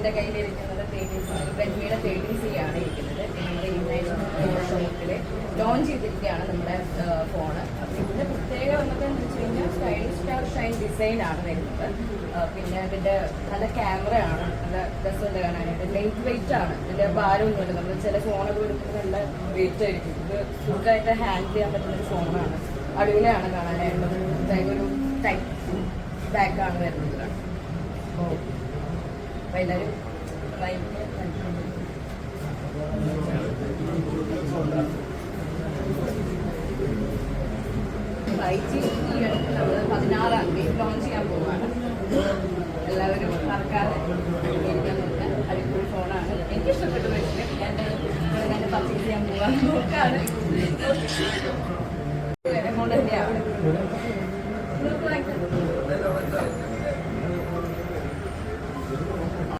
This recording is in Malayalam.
എന്റെ കയ്യിലിരിക്കുന്നത് റെഡ്മിയുടെ തേർട്ടീൻ സി ആണ് ഇരിക്കുന്നത്. നമ്മുടെ യുണൈറ്റഡ് ഷോപ്പിൽ ലോഞ്ച് ചെയ്തിരിക്കുകയാണ് നമ്മുടെ ഫോണ് അപ്പോൾ ഇതിന്റെ പ്രത്യേകത വന്നതെന്ന് വെച്ച് കഴിഞ്ഞാൽ സ്റ്റൈലിഷ് സ്റ്റാർ ഷൈൻ ഡിസൈൻ ആണ് വരുന്നത്. പിന്നെ അതിന്റെ നല്ല ക്യാമറയാണ് നല്ല ഡ്രസ്സുണ്ട് കാണാനായിട്ട് ലൈറ്റ് വെയിറ്റ് ആണ്. ഇതിന്റെ ഭാരമൊന്നുമില്ല. നമ്മൾ ചില ഫോണൊക്കെ എടുക്കുമ്പോൾ നല്ല വെയിറ്റ് ആയിരിക്കും. ഇത് സുഖമായിട്ട് ഹാൻഡിൽ ചെയ്യാൻ പറ്റുന്ന ഒരു ഫോണാണ് അടിപൊളിയാണ് കാണാനായിട്ട് ഒരു ടൈപ്പ് ബാക്കാണ് വരുന്നത്. അപ്പോൾ അപ്പോൾ എല്ലാവരും ഭയങ്കര ഫ്ലൈറ്റ് ഈ അടുത്ത് നമ്മൾ പതിനാറാം തീയതി ലോഞ്ച് ചെയ്യാൻ പോവുകയാണ് എല്ലാവരും മറക്കാതെ ഇരിക്കാൻ നോക്കുക അടിപൊളി ഫോണാണ് എനിക്ക് ഇഷ്ടപ്പെട്ട പക്ഷേ ഞാൻ ഞാൻ പർച്ചേസ് ചെയ്യാൻ പോകാൻ നോക്കാണ്. എമൗണ്ട് തന്നെയാണ്